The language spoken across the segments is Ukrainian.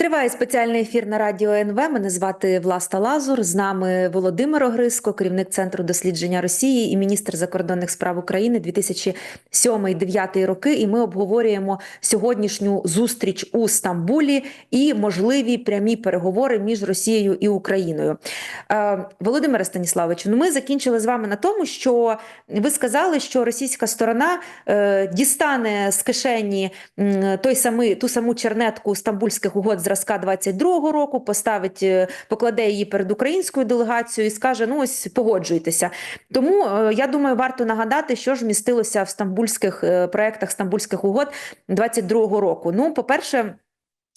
Триває спеціальний ефір на радіо НВ. Мене звати Власта Лазур. З нами Володимир Огриско, керівник центру дослідження Росії і міністр закордонних справ України 2007-2009 роки. І ми обговорюємо сьогоднішню зустріч у Стамбулі і можливі прямі переговори між Росією і Україною. Е, Володимире Станіславовичу, ну ми закінчили з вами на тому, що ви сказали, що російська сторона е, дістане з кишені той самий ту саму чернетку стамбульських угод зразка 22-го року, поставить, е, покладе її перед українською делегацією і скаже: ну ось погоджуйтеся. Тому е, я думаю, варто нагадати, що ж містилося в стамбульських е, проектах стамбульських угод 22-го року. Ну, по-перше. Е,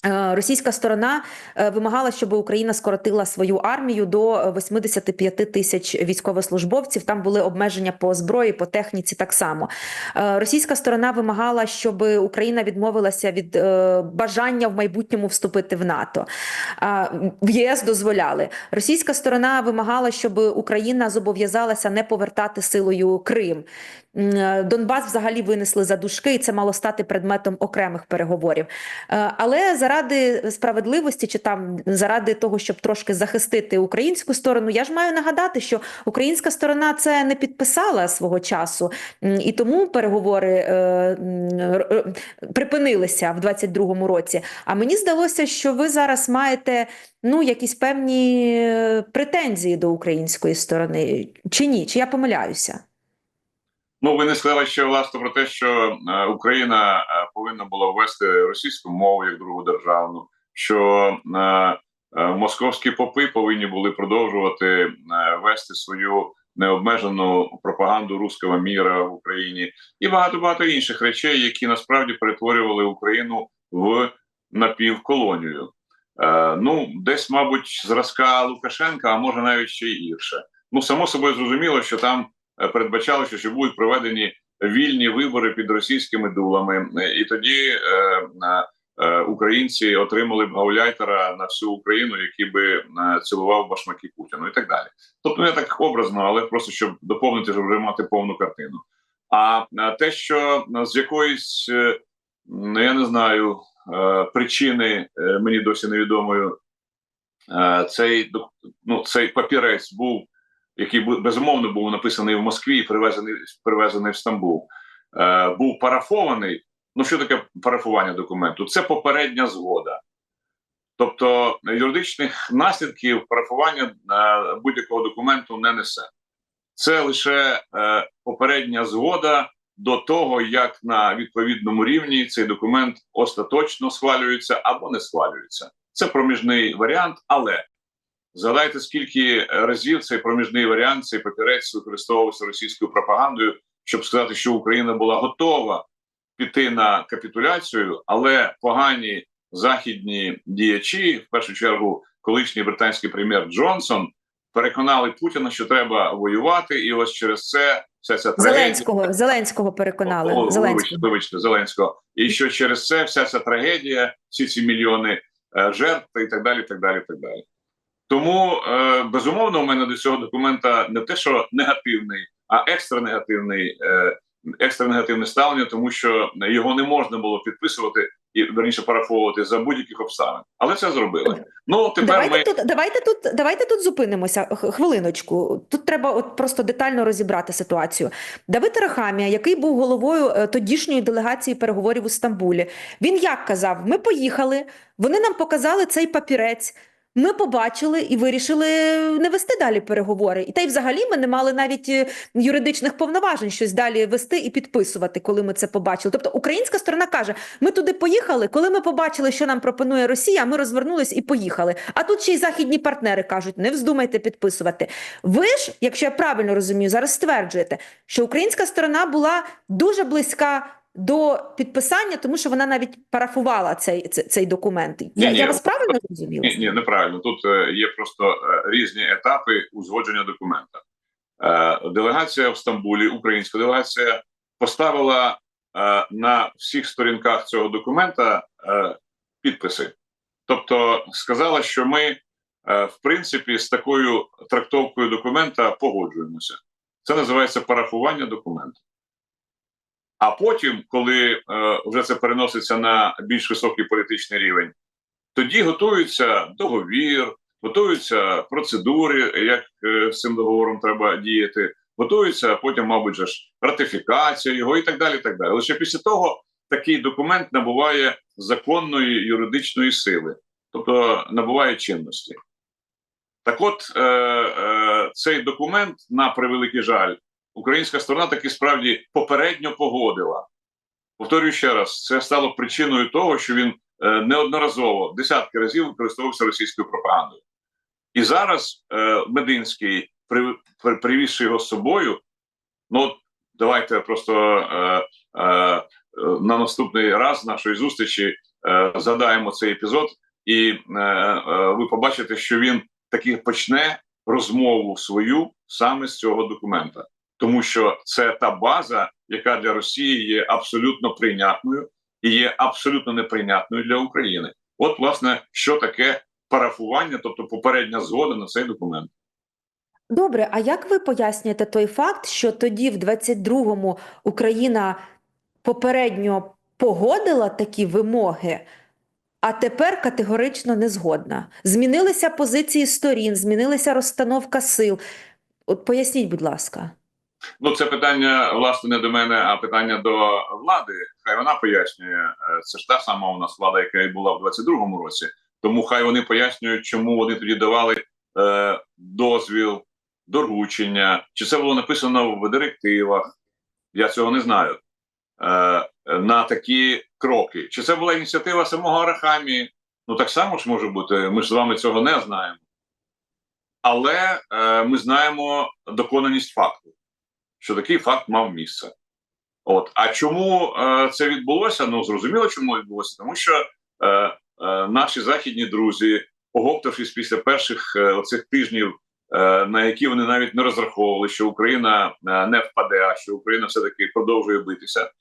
Російська сторона е, вимагала, щоб Україна скоротила свою армію до 85 тисяч військовослужбовців. Там були обмеження по зброї, по техніці. Так само Е, російська сторона вимагала, щоб Україна відмовилася від е, бажання в майбутньому вступити в НАТО. В ЄС дозволяли. Російська сторона вимагала, щоб Україна зобов'язалася не повертати силою Крим. Е, Донбас взагалі винесли за дужки, і це мало стати предметом окремих переговорів. Е, Але заради справедливості чи там заради того, щоб трошки захистити українську сторону, я ж маю нагадати, що українська сторона це не підписала свого часу, і тому переговори е, припинилися в 22-му році. А мені здалося, що ви зараз маєте ну якісь певні претензії до української сторони, чи ні? Чи я помиляюся? Ну, ви не сказали ще власне про те, що е, Україна е, повинна була ввести російську мову як другу державну, що е, московські попи повинні були продовжувати вести свою необмежену пропаганду руського міра в Україні і багато багато інших речей, які насправді перетворювали Україну в напівколонію. Ну, десь, мабуть, зразка Лукашенка, а може навіть ще й гірше. Ну, само собою зрозуміло, що там передбачалося, що будуть проведені вільні вибори під російськими дулами, Е, і тоді е, е, е, українці отримали б гауляйтера на всю Україну, який би е, цілував башмаки Путіну, і так далі. Тобто, не так образно, але просто щоб доповнити, щоб вже мати повну картину. А е, те, що е, з якоїсь, е, ну, я не знаю, е, причини е, мені досі невідомою, е, цей ну, цей папірець був який безумовно був написаний в Москві і привезений, привезений в Стамбул, е, був парафований. Ну, що таке парафування документу? Це попередня згода. Тобто юридичних наслідків парафування е, будь-якого документу не несе. Це лише е, попередня згода до того, як на відповідному рівні цей документ остаточно схвалюється або не схвалюється. Це проміжний варіант, але Згадайте, скільки разів цей проміжний варіант, цей папірець використовувався російською пропагандою, щоб сказати, що Україна була готова піти на капітуляцію, але погані західні діячі, в першу чергу, колишній британський прем'єр Джонсон, переконали Путіна, що треба воювати, і ось через це вся ця трагедія. Зеленського Зеленського переконали. О, Зеленського. вибачте, Зеленського. І що через це вся ця трагедія, всі ці мільйони е, жертв і так далі. і так далі, так далі. Тому е, безумовно, у мене до цього документа не те, що негативний, а екстра негативний, е, екстра негативне ставлення, тому що його не можна було підписувати і верніше парафовувати за будь-яких обставин. Але це зробили. Ну тепер Давайте ми тут, давайте тут, давайте тут зупинимося хвилиночку. Тут треба от просто детально розібрати ситуацію. Давид Рахамія, який був головою е, тодішньої делегації переговорів у Стамбулі, він як казав: ми поїхали, вони нам показали цей папірець. Ми побачили і вирішили не вести далі переговори. І та й взагалі ми не мали навіть е, юридичних повноважень щось далі вести і підписувати, коли ми це побачили. Тобто українська сторона каже: ми туди поїхали, коли ми побачили, що нам пропонує Росія, ми розвернулись і поїхали. А тут ще й західні партнери кажуть: не вздумайте підписувати. Ви ж, якщо я правильно розумію, зараз стверджуєте, що українська сторона була дуже близька. До підписання, тому що вона навіть парафувала цей, цей, цей документ. Я, Ні-ні. я вас правильно зрозуміла? Ні, ні, неправильно. Тут е, є просто е, різні етапи узгодження документа. Е, делегація в Стамбулі, українська делегація, поставила на всіх сторінках цього документа підписи. Тобто сказала, що ми, в принципі, з такою трактовкою документа погоджуємося. Це називається парафування документу. А потім, коли е, вже це переноситься на більш високий політичний рівень, тоді готується договір, готуються процедури, як е, з цим договором треба діяти, готується потім, мабуть, ж ратифікація його і так далі. так далі. Лише після того такий документ набуває законної юридичної сили, тобто набуває чинності. Так от, е, е, цей документ, на превеликий жаль, українська сторона таки справді попередньо погодила. Повторюю ще раз, це стало причиною того, що він е, неодноразово десятки разів використовувався російською пропагандою. І зараз е, Мединський, при, при, привізши його з собою, ну давайте просто е, на наступний раз нашої зустрічі згадаємо цей епізод, і ви побачите, що він таки почне розмову свою саме з цього документа, тому що це та база, яка для Росії є абсолютно прийнятною і є абсолютно неприйнятною для України. От, власне, що таке парафування, тобто попередня згода на цей документ. Добре, а як ви пояснюєте той факт, що тоді, в 22-му, Україна попередньо погодила такі вимоги, а тепер категорично не згодна? Змінилися позиції сторін, змінилася розстановка сил. От поясніть, будь ласка. Ну, це питання власне не до мене, а питання до влади. Хай вона пояснює. Е, Це ж та сама у нас влада, яка і була в 22-му році. Тому хай вони пояснюють, чому вони тоді давали е, дозвіл, доручення, чи це було написано в директивах. Я цього не знаю. Е, на такі кроки. Чи це була ініціатива самого Арахамії? Ну так само ж може бути. Ми ж з вами цього не знаємо. Але е, ми знаємо доконаність факту, що такий факт мав місце. От, а чому е, це відбулося? Ну зрозуміло, чому відбулося, тому що е, е, наші західні друзі, оговтавшись після перших е, оцих тижнів, е, на які вони навіть не розраховували, що Україна е, не впаде, а що Україна все таки продовжує битися.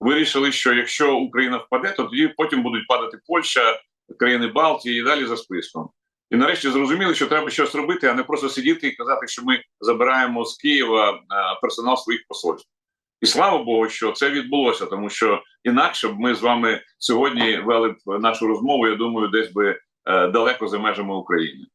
Вирішили, що якщо Україна впаде, то тоді потім будуть падати Польща, країни Балтії і далі за списком. І нарешті зрозуміли, що треба щось робити, а не просто сидіти і казати, що ми забираємо з Києва е, персонал своїх посольств. І слава Богу, що це відбулося, тому що інакше б ми з вами сьогодні вели б нашу розмову, я думаю, десь би е, далеко за межами України.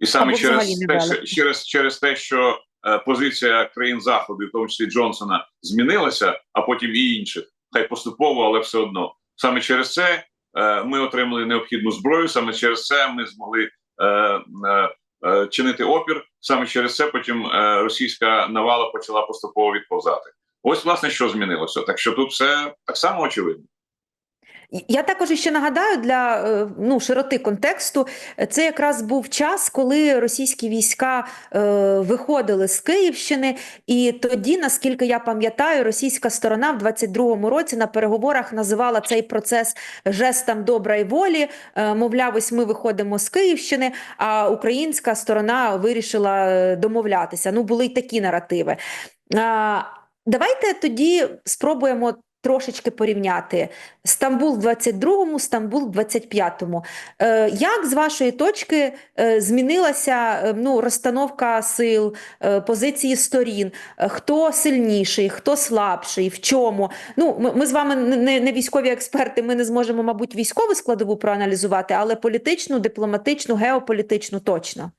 І саме через те, що, через, через те, що е, позиція країн Заходу, в тому числі Джонсона, змінилася, а потім і інших, хай поступово, але все одно. Саме через це ми отримали необхідну зброю, саме через це ми змогли чинити опір. Саме через це потім е, російська навала почала поступово відповзати. Ось власне що змінилося. Так що тут все так само очевидно. Я також ще нагадаю для е, ну, широти контексту, це якраз був час, коли російські війська е, виходили з Київщини, і тоді, наскільки я пам'ятаю, російська сторона в 22-му році на переговорах називала цей процес жестом доброї волі. Е, мовляв, ось ми виходимо з Київщини, а українська сторона вирішила домовлятися. Ну, були й такі наративи. Давайте тоді спробуємо трошечки порівняти Стамбул в 22-му, Стамбул в 25-му. Е, як з вашої точки е, змінилася е, ну, розстановка сил, позиції сторін? Хто сильніший, хто слабший, в чому? Ну, ми, ми з вами не, не військові експерти, ми не зможемо, мабуть, військову складову проаналізувати, але політичну, дипломатичну, геополітичну точно.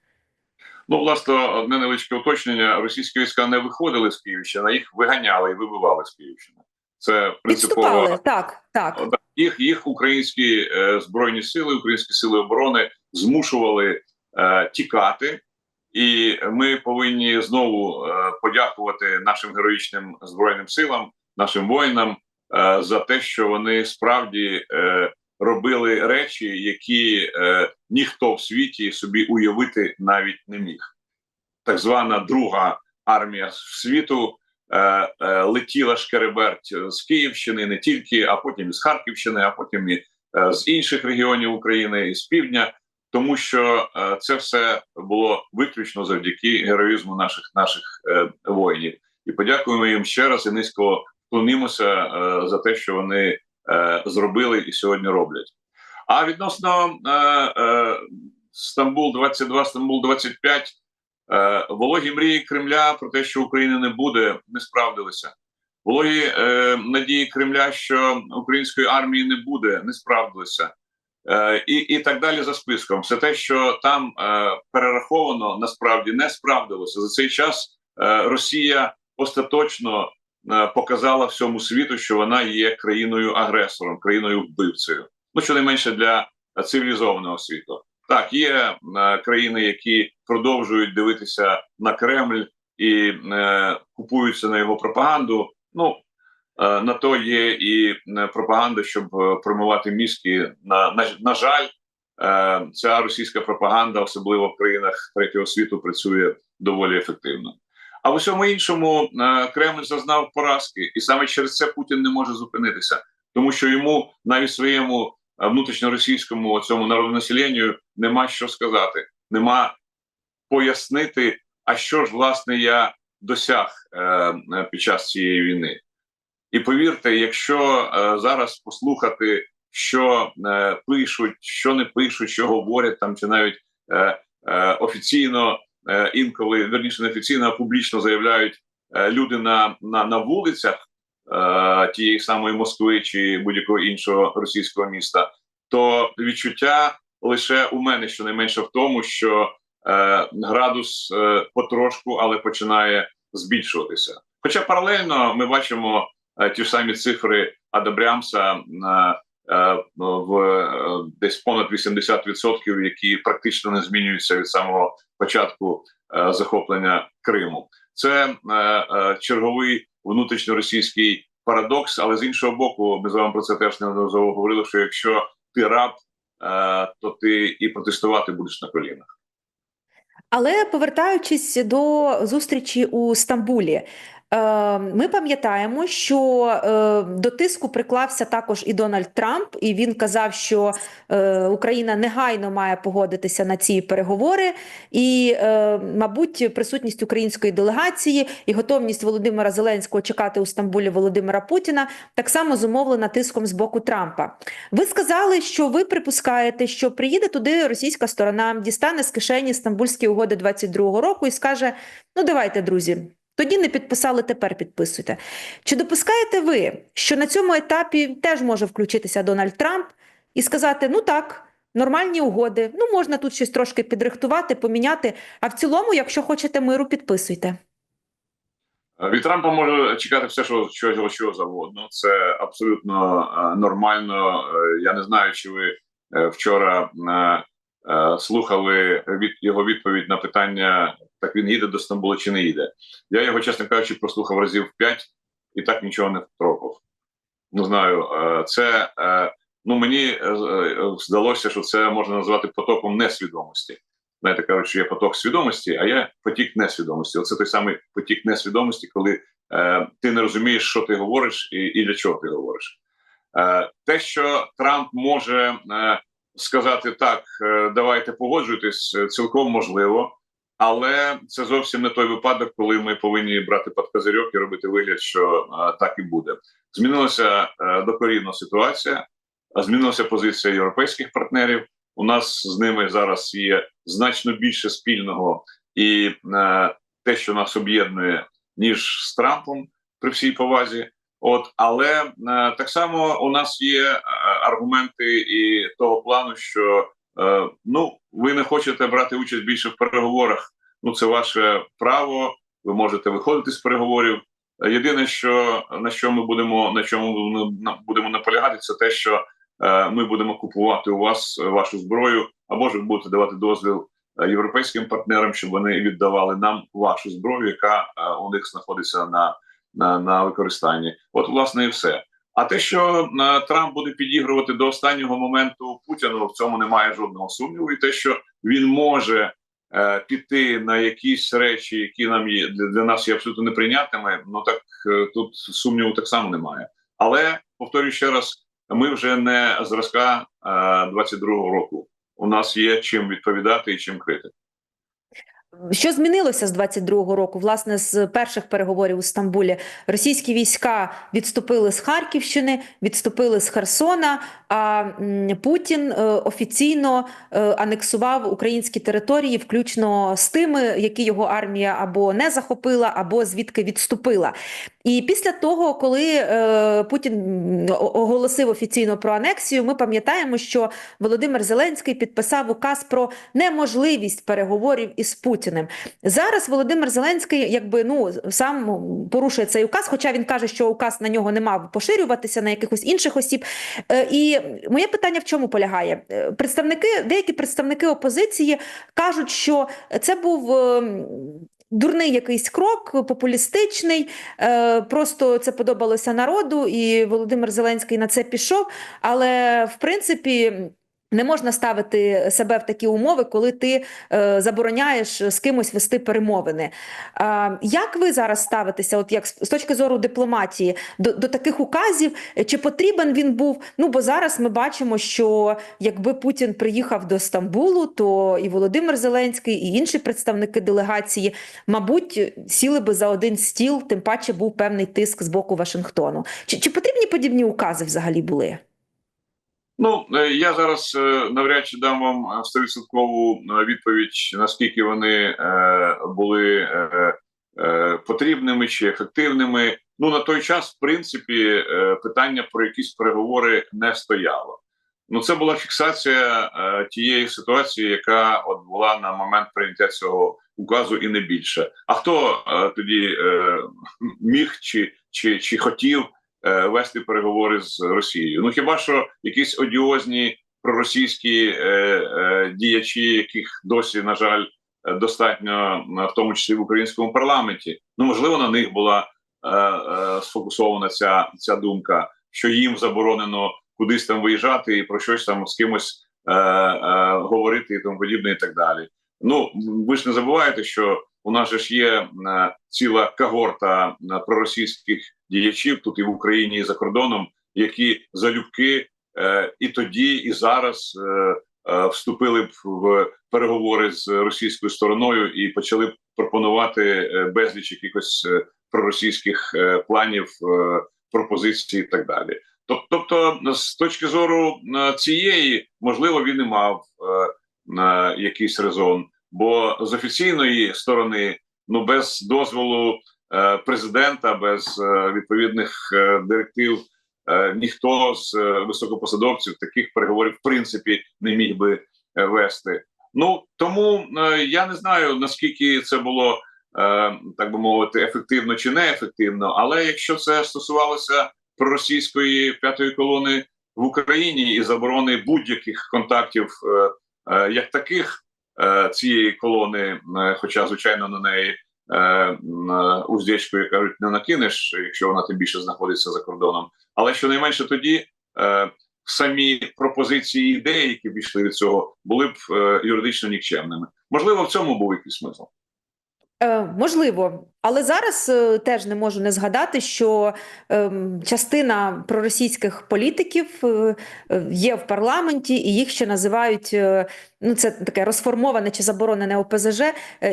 Ну, власне, одне невеличке уточнення: російські війська не виходили з Київщини, їх виганяли і вибивали з Київщини. Це принципово так, так. Їх, їх українські е, збройні сили, українські сили оборони змушували е, тікати, і ми повинні знову е, подякувати нашим героїчним збройним силам, нашим воїнам е, за те, що вони справді е, робили речі, які е, ніхто в світі собі уявити навіть не міг. Так звана друга армія світу летіла шкереберть з Київщини, не тільки, а потім із Харківщини, а потім і е, з інших регіонів України, і з півдня, тому що е, це все було виключно завдяки героїзму наших наших е, воїнів. І подякуємо їм ще раз і низько вклонимося е, за те, що вони е, зробили і сьогодні роблять. А відносно е, е, Стамбул 22, Стамбул 25, Е, вологі мрії Кремля про те, що України не буде, не справдилися. Вологі е, надії Кремля, що української армії не буде, не справдилися. Е, і, і так далі за списком. Все те, що там е, перераховано, насправді не справдилося. За цей час е, Росія остаточно е, показала всьому світу, що вона є країною-агресором, країною-вбивцею. Ну, щонайменше для цивілізованого світу. Так, є е, країни, які продовжують дивитися на Кремль і е, купуються на його пропаганду. Ну е, на то є і пропаганда, щоб промивати мізки. На, на, на жаль, ця російська пропаганда, особливо в країнах третього світу, працює доволі ефективно. А в усьому іншому Кремль зазнав поразки, і саме через це Путін не може зупинитися, тому що йому навіть своєму внутрішньоросійському цьому народонаселенню нема що сказати, нема пояснити, а що ж власне я досяг е, е, під час цієї війни. І повірте, якщо е, зараз послухати, що е, пишуть, що не пишуть, що говорять там, чи навіть е, е, офіційно е, інколи верніше не офіційно, а публічно заявляють е, люди на, на, на вулицях тієї самої Москви чи будь-якого іншого російського міста, то відчуття лише у мене щонайменше в тому, що е, градус е, потрошку, але починає збільшуватися. Хоча паралельно ми бачимо е, ті ж самі цифри Адабрямса на е, в е, десь понад 80%, які практично не змінюються від самого початку е, захоплення Криму. Це е, е, черговий внутрішньоросійський парадокс, але з іншого боку, ми з вами про це теж неодноразово говорили. Що якщо ти раб, е, то ти і протестувати будеш на колінах. Але повертаючись до зустрічі у Стамбулі, ми пам'ятаємо, що е, до тиску приклався також і Дональд Трамп, і він казав, що е, Україна негайно має погодитися на ці переговори, і, е, мабуть, присутність української делегації і готовність Володимира Зеленського чекати у Стамбулі Володимира Путіна так само зумовлена тиском з боку Трампа. Ви сказали, що ви припускаєте, що приїде туди російська сторона, дістане з кишені Стамбульські угоди 22-го року і скаже: Ну, давайте, друзі. Тоді не підписали, тепер підписуйте. Чи допускаєте ви, що на цьому етапі теж може включитися Дональд Трамп і сказати: ну так, нормальні угоди, ну можна тут щось трошки підрихтувати, поміняти, а в цілому, якщо хочете миру, підписуйте. Від Трампа може чекати все, що що, що завгодно. Це абсолютно е, нормально. Е, Я не знаю, чи ви е, вчора е, е, слухали від його відповідь на питання: так він їде до Стамбула чи не їде. Я його, чесно кажучи, прослухав разів п'ять і так нічого не втропав. Не знаю, е, це е, ну мені е, здалося, що це можна назвати потоком несвідомості. Знаєте, кажуть, що є поток свідомості, а є потік несвідомості. Оце той самий потік несвідомості, коли е, ти не розумієш, що ти говориш, і, і для чого ти говориш. Е, те, що Трамп може е, сказати так, давайте погоджуйтесь, цілком можливо, але це зовсім не той випадок, коли ми повинні брати під козирьок і робити вигляд, що е, так і буде. Змінилася е, докорінна ситуація, а змінилася позиція європейських партнерів. У нас з ними зараз є значно більше спільного і е, те, що нас об'єднує, ніж з Трампом при всій повазі. От, але е, так само у нас є е, аргументи і того плану, що е, ну ви не хочете брати участь більше в переговорах. Ну це ваше право. Ви можете виходити з переговорів. Єдине, що на що ми будемо на чому будемо наполягати, це те, що е, ми будемо купувати у вас вашу зброю, або ж ви будете давати дозвіл е, європейським партнерам, щоб вони віддавали нам вашу зброю, яка у них знаходиться на, на, на використанні. От, власне, і все. А те, що е, Трамп буде підігрувати до останнього моменту Путіну, в цьому немає жодного сумніву, і те, що він може е, піти на якісь речі, які нам є для, нас є абсолютно неприйнятними, ну так е, тут сумніву так само немає. Але повторюю ще раз: ми вже не зразка е, 22-го року. У нас є чим відповідати і чим крити. Що змінилося з 22-го року? Власне, з перших переговорів у Стамбулі російські війська відступили з Харківщини, відступили з Херсона. А Путін е, офіційно е, анексував українські території, включно з тими, які його армія або не захопила, або звідки відступила. І після того, коли е, Путін оголосив офіційно про анексію, ми пам'ятаємо, що Володимир Зеленський підписав указ про неможливість переговорів із Путіним. Зараз Володимир Зеленський, якби ну сам порушує цей указ, хоча він каже, що указ на нього не мав поширюватися на якихось інших осіб. Е, І моє питання в чому полягає? Е, Представники, деякі представники опозиції кажуть, що це був. ем, Дурний якийсь крок, популістичний, е, просто це подобалося народу, і Володимир Зеленський на це пішов. Але в принципі не можна ставити себе в такі умови, коли ти е, забороняєш з кимось вести перемовини. Е, як ви зараз ставитеся, от як з з точки зору дипломатії, до, до таких указів? Чи потрібен він був? Ну бо зараз ми бачимо, що якби Путін приїхав до Стамбулу, то і Володимир Зеленський, і інші представники делегації, мабуть, сіли би за один стіл, тим паче був певний тиск з боку Вашингтону. Чи, чи потрібні подібні укази взагалі були? Ну е, я зараз е, навряд чи дам вам е, стовідсоткову е, відповідь, наскільки вони були потрібними чи ефективними. Ну на той час, в принципі, питання про якісь переговори не стояло. Ну, це була фіксація тієї ситуації, яка от була на момент прийняття цього указу, і не більше. А хто тоді міг чи, чи, чи хотів вести переговори з Росією? Ну хіба що якісь одіозні проросійські е, е, діячі, яких досі, на жаль, е, достатньо, е, в тому числі в українському парламенті. Ну можливо, на них була е, е, сфокусована ця, ця думка, що їм заборонено кудись там виїжджати і про щось там з кимось е, е, говорити і тому подібне, і так далі. Ну ви ж не забуваєте, що у нас же ж є е, ціла когорта е, проросійських діячів тут і в Україні, і за кордоном, які залюбки е, і тоді, і зараз вступили б в переговори з російською стороною і почали б пропонувати безліч якихось проросійських планів, пропозицій і так далі. Тоб- Тобто, з точки зору цієї, можливо, він і мав якийсь резон, бо з офіційної сторони, ну без дозволу е, президента, без е, відповідних е, директив, е, ніхто з е, високопосадовців таких переговорів в принципі не міг би е, вести. Ну тому е, я не знаю наскільки це було е, так би мовити ефективно чи неефективно, але якщо це стосувалося проросійської п'ятої колони в Україні і заборони будь-яких контактів е, е, як таких цієї колони, е, хоча звичайно на неї уздечку, е, уздечкою кажуть, не накинеш, якщо вона тим більше знаходиться за кордоном. Але щонайменше тоді е, самі пропозиції ідеї, які війшли від цього, були б е, юридично нікчемними. Можливо, в цьому був якийсь смисл. Е, можливо, але зараз е, теж не можу не згадати, що ем, частина проросійських політиків е, е, є в парламенті, і їх ще називають ну це таке розформоване чи заборонене ОПЗЖ.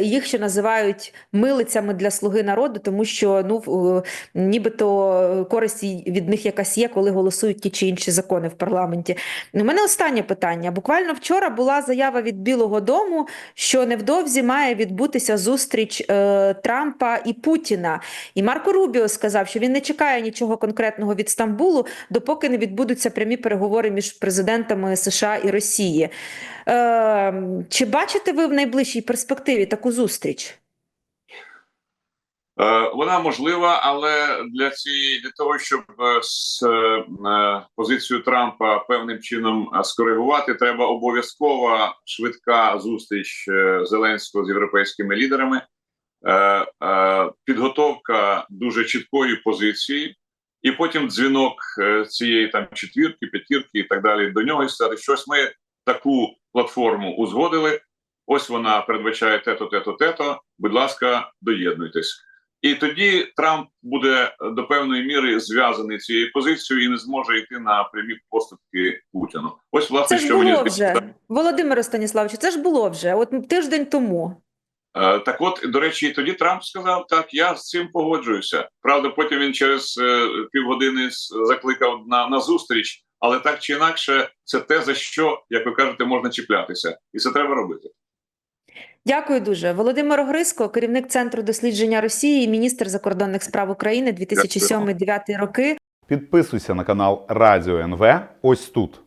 Їх ще називають милицями для слуги народу, тому що ну е, нібито користь від них якась є, коли голосують ті чи інші закони в парламенті. У мене останнє питання. Буквально вчора була заява від Білого Дому, що невдовзі має відбутися зустріч Трампа і Путіна. І Марко Рубіо сказав, що він не чекає нічого конкретного від Стамбулу, допоки не відбудуться прямі переговори між президентами США і Росії. Е, чи бачите ви в найближчій перспективі таку зустріч? Е, Вона можлива, але для цієї для того, щоб е, з е, позицію Трампа певним чином скоригувати, треба обов'язкова швидка зустріч Зеленського з європейськими лідерами, підготовка дуже чіткої позиції, і потім дзвінок е, цієї там четвірки, п'ятірки і так далі до нього і сказати, що ось ми таку платформу узгодили. Ось вона передбачає тето, тето, тето. Будь ласка, доєднуйтесь. І тоді Трамп буде до певної міри зв'язаний цією позицією і не зможе йти на прямі поступки Путіну. Ось власне, Це що мені було здається. вже, Володимире Станіславовичу, це ж було вже, от тиждень тому. Е, Так от, до речі, і тоді Трамп сказав: так, я з цим погоджуюся. Правда, потім він через е, півгодини закликав на, на зустріч, але так чи інакше, це те, за що, як ви кажете, можна чіплятися, і це треба робити. Дякую дуже. Володимир Огриско, керівник Центру дослідження Росії, і міністр закордонних справ України 2007-2009 роки. Підписуйся на канал Радіо НВ ось тут.